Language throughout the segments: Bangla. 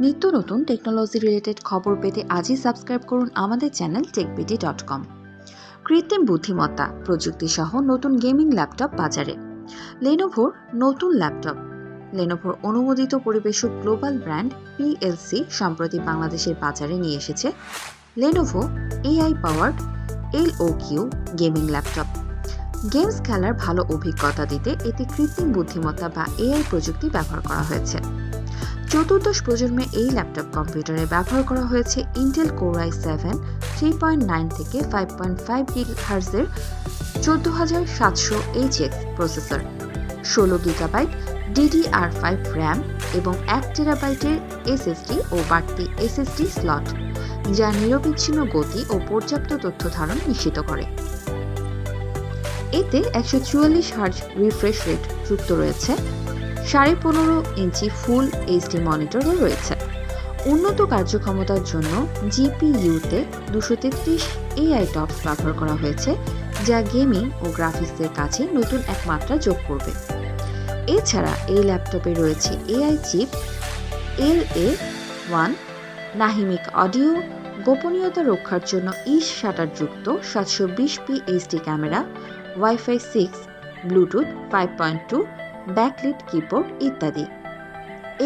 নিত্য নতুন টেকনোলজি রিলেটেড খবর পেতে আজই সাবস্ক্রাইব করুন আমাদের চ্যানেল টেকবিডি ডট কম কৃত্রিম বুদ্ধিমত্তা প্রযুক্তি সহ নতুন গেমিং ল্যাপটপ বাজারে। লেনোভোর নতুন ল্যাপটপ লেনোভোর অনুমোদিত পরিবেশক গ্লোবাল ব্র্যান্ড পিএলসি সম্প্রতি বাংলাদেশের বাজারে নিয়ে এসেছে Lenovo AI powered L O Q gaming laptop games খেলার ভালো অভিজ্ঞতা দিতে এতে কৃত্রিম বুদ্ধিমত্তা বা এআই প্রযুক্তি ব্যবহার করা হয়েছে। চতুর্দশ প্রজন্মে এই ল্যাপটপ কম্পিউটারে ব্যবহার করা হয়েছে Intel core i seven three point nine থেকে ফাইভ পয়েন্ট ফাইভ হার্জের চোদ্দ হাজার সাতশো এইচএক্স প্রসেসর ষোলো গিগাবাইট ডিডিআর ফাইভ র্যাম এবং এক টেরাবাইটের এসএসডি ও বাড়তি এসএসডি স্লট যা নিরবিচ্ছিন্ন গতি ও পর্যাপ্ত তথ্য ধারণ নিশ্চিত করে। এতে একশো চুয়াল্লিশ হার্জ রিফ্রেশ রেট যুক্ত রয়েছে। সাড়ে পনেরো ইঞ্চি ফুল এইচডি মনিটরও রয়েছে। উন্নত কার্যক্ষমতার জন্য জিপিইউতে দুশো তেত্রিশ এআই টপস ব্যবহার করা হয়েছে, যা গেমিং ও গ্রাফিক্সের কাছে নতুন এক মাত্রা যোগ করবে। এছাড়া এই ল্যাপটপে রয়েছে AI chip L A one, Nahimic audio, গোপনীয়তা রক্ষার জন্য ইস শাটারযুক্ত সাতশো বিশ p HD camera, wifi six, Bluetooth, five point two backlit, keyboard ইত্যাদি।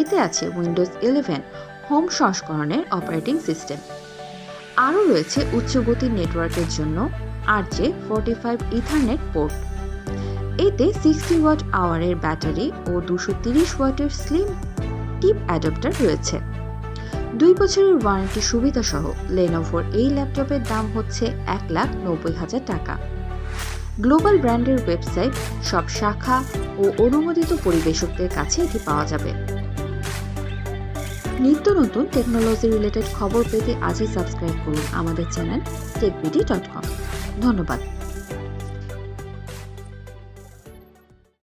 এতে আছে উইন্ডোজ ইলেভেন, হোম সংস্করণের অপারেটিং সিস্টেম। আরও রয়েছে উচ্চ গতির নেটওয়ার্কের জন্য R J forty five ethernet port. এতে সিক্সটি ওয়াট আওয়ারের ব্যাটারি ও দুশো তিরিশ ওয়াটের স্লিম টিপ অ্যাডাপ্টার রয়েছে। দুই বছরের ওয়ারেন্টি সুবিধা সহ লেনোভোর এই ল্যাপটপের দাম হচ্ছে এক লাখ নব্বই হাজার টাকা। গ্লোবাল ব্র্যান্ডের ওয়েবসাইট, সব শাখা ও অনুমোদিত পরিবেশকদের কাছে এটি পাওয়া যাবে। নিত্য নতুন টেকনোলজি রিলেটেড খবর পেতে আজই সাবস্ক্রাইব করুন আমাদের চ্যানেল টেকবিডি ডট কম ধন্যবাদ।